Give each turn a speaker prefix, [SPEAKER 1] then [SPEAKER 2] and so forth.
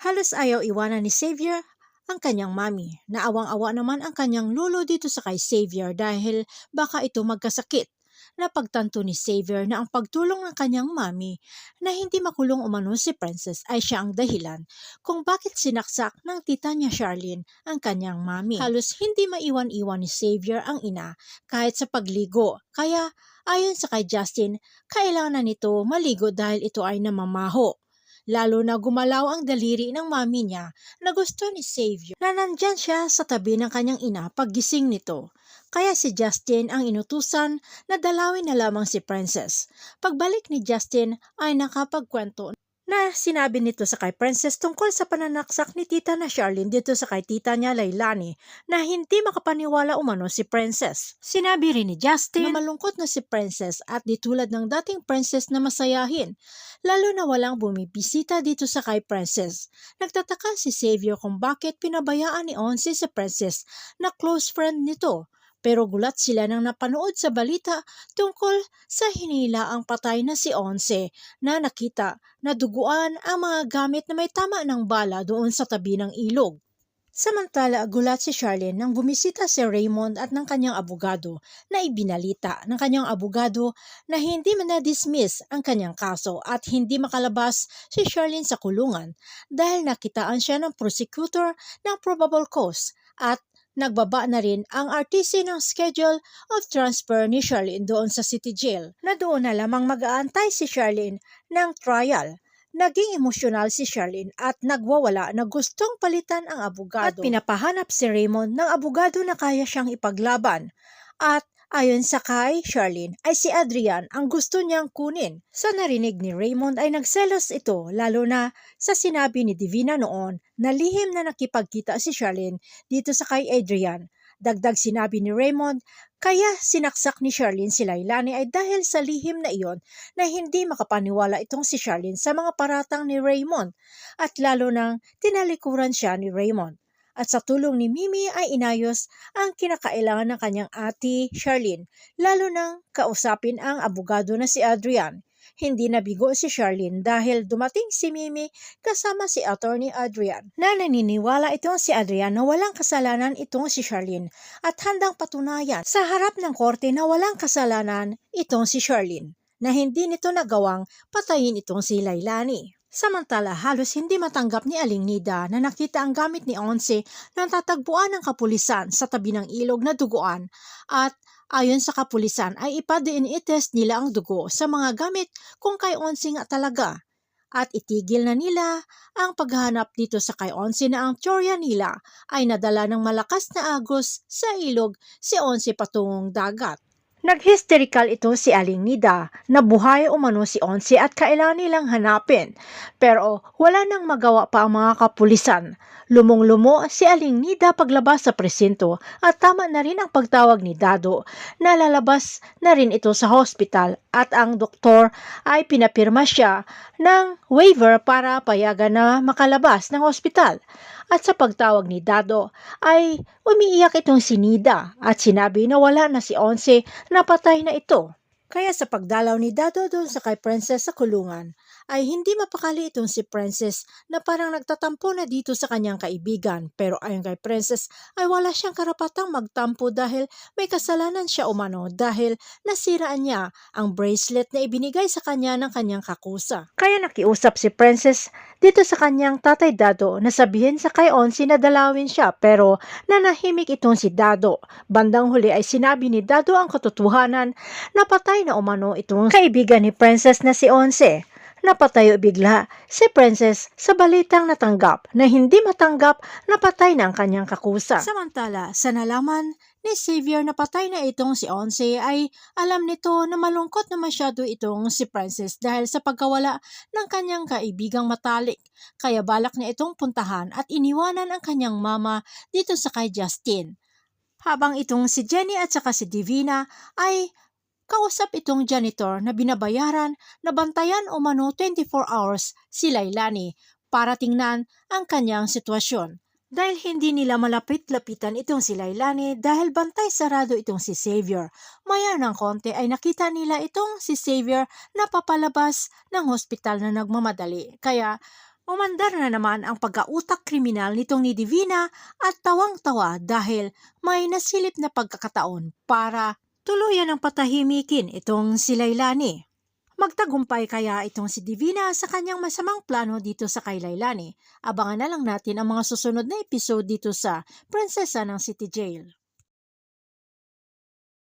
[SPEAKER 1] Halos ayaw iwanan ni Xavier ang kanyang mami. Naawang-awa naman ang kanyang lolo dito sa kay Xavier dahil baka ito magkasakit. Napagtanto ni Xavier na ang pagtulong ng kanyang mami na hindi makulong umano si Princess ay siya ang dahilan kung bakit sinaksak ng tita niya Charlene ang kanyang mami. Halos hindi maiwan-iwan ni Xavier ang ina kahit sa pagligo. Kaya ayon sa kay Justin, kailangan nito maligo dahil ito ay namamaho. Lalo na gumalaw ang daliri ng mami niya na gusto ni Xavier na nandyan siya sa tabi ng kanyang ina paggising nito. Kaya si Justin ang inutusan na dalawin na lamang si Princess. Pagbalik ni Justin ay nakapagkwento na sinabi nito sa kay Princess tungkol sa pananaksak ni tita na Charlene dito sa kay tita niya Lailani na hindi makapaniwala umano si Princess. Sinabi rin ni Justin na malungkot na si Princess at di tulad ng dating Princess na masayahin, lalo na walang bumibisita dito sa kay Princess. Nagtataka si Xavier kung bakit pinabayaan ni Onsi si Princess na close friend nito. Pero gulat sila nang napanood sa balita tungkol sa hinilaang patay na si Onse na nakita na duguan ang mga gamit na may tama ng bala doon sa tabi ng ilog. Samantala, gulat si Charlene nang bumisita si Raymond at ng kanyang abogado na ibinalita ng kanyang abogado na hindi na-dismiss ang kanyang kaso at hindi makalabas si Charlene sa kulungan dahil nakitaan siya ng prosecutor ng probable cause at nagbaba na rin ang RTC ng schedule of transfer ni Charlene doon sa City Jail na doon na lamang mag-aantay si Charlene ng trial. Naging emosyonal si Charlene at nagwawala na gustong palitan ang abogado. At pinapahanap si Raymond ng abogado na kaya siyang ipaglaban. At ayon sa kay Charlene ay si Adrian ang gusto niyang kunin. Sa narinig ni Raymond ay nagselos ito lalo na sa sinabi ni Divina noon na lihim na nakipagkita si Charlene dito sa kay Adrian. Dagdag sinabi ni Raymond, kaya sinaksak ni Charlene si Lailani ay dahil sa lihim na iyon na hindi makapaniwala itong si Charlene sa mga paratang ni Raymond at lalo nang tinalikuran siya ni Raymond. At sa tulong ni Mimi ay inayos ang kinakailangan ng kanyang ate Charlene, lalo nang kausapin ang abogado na si Adrian. Hindi nabigo si Charlene dahil dumating si Mimi kasama si Attorney Adrian. Na naniniwala itong si Adrian na walang kasalanan itong si Charlene at handang patunayan sa harap ng korte na walang kasalanan itong si Charlene na hindi nito nagawang patayin itong si Lailani. Samantala, halos hindi matanggap ni Aling Nida na nakita ang gamit ni Onse na tatagpuan ng kapulisan sa tabi ng ilog na duguan at ayon sa kapulisan ay ipa-DNA test nila ang dugo sa mga gamit kung kay Onse nga talaga. At itigil na nila ang paghahanap dito sa kay Onse na ang teorya nila ay nadala ng malakas na agos sa ilog si Onse patungong dagat. Nag-hysterical ito si Aling Nida na buhay umano si Onsi at kailangan nilang hanapin. Pero wala nang magawa pa ang mga kapulisan. Lumong-lumo si Aling Nida paglabas sa presinto at tama na rin ang pagtawag ni Dado na lalabas na rin ito sa hospital at ang doktor ay pinapirma siya ng waiver para payagan na makalabas ng hospital. At sa pagtawag ni Dado ay umiiyak itong si Nida at sinabi na wala na si Onse na patay na ito. Kaya sa pagdalaw ni Dado doon sa kay Princess sa kulungan, ay hindi mapakali itong si Princess na parang nagtatampo na dito sa kanyang kaibigan. Pero ayon kay Princess ay wala siyang karapatang magtampo dahil may kasalanan siya umano dahil nasiraan niya ang bracelet na ibinigay sa kanya ng kanyang kakusa. Kaya nakiusap si Princess dito sa kanyang tatay Dado na sabihin sa kay Onsi na dalawin siya pero nanahimik itong si Dado. Bandang huli ay sinabi ni Dado ang katotohanan na patay na umano itong kaibigan ni Princess na si Onse. Napatayo bigla si Princess sa balitang natanggap na hindi matanggap na patay na ang kanyang kakusa. Samantala, sa nalaman ni Xavier na patay na itong si Onse ay alam nito na malungkot na masyado itong si Princess dahil sa pagkawala ng kanyang kaibigang matalik. Kaya balak niya itong puntahan at iniwanan ang kanyang mama dito sa kay Justin. Habang itong si Jenny at saka si Divina ay kausap itong janitor na binabayaran na bantayan umano 24 hours si Lailani para tingnan ang kanyang sitwasyon. Dahil hindi nila malapit-lapitan itong si Lailani dahil bantay sarado itong si Xavier. Maya ng konti ay nakita nila itong si Xavier na papalabas ng hospital na nagmamadali. Kaya Umandar na naman ang pagkautak kriminal nitong ni Divina at tawang-tawa dahil may nasilip na pagkakataon para tuluyan ng patahimikin itong si Lailani. Magtagumpay kaya itong si Divina sa kanyang masamang plano dito sa kay Lailani. Abangan na lang natin ang mga susunod na episode dito sa Prinsesa ng City Jail.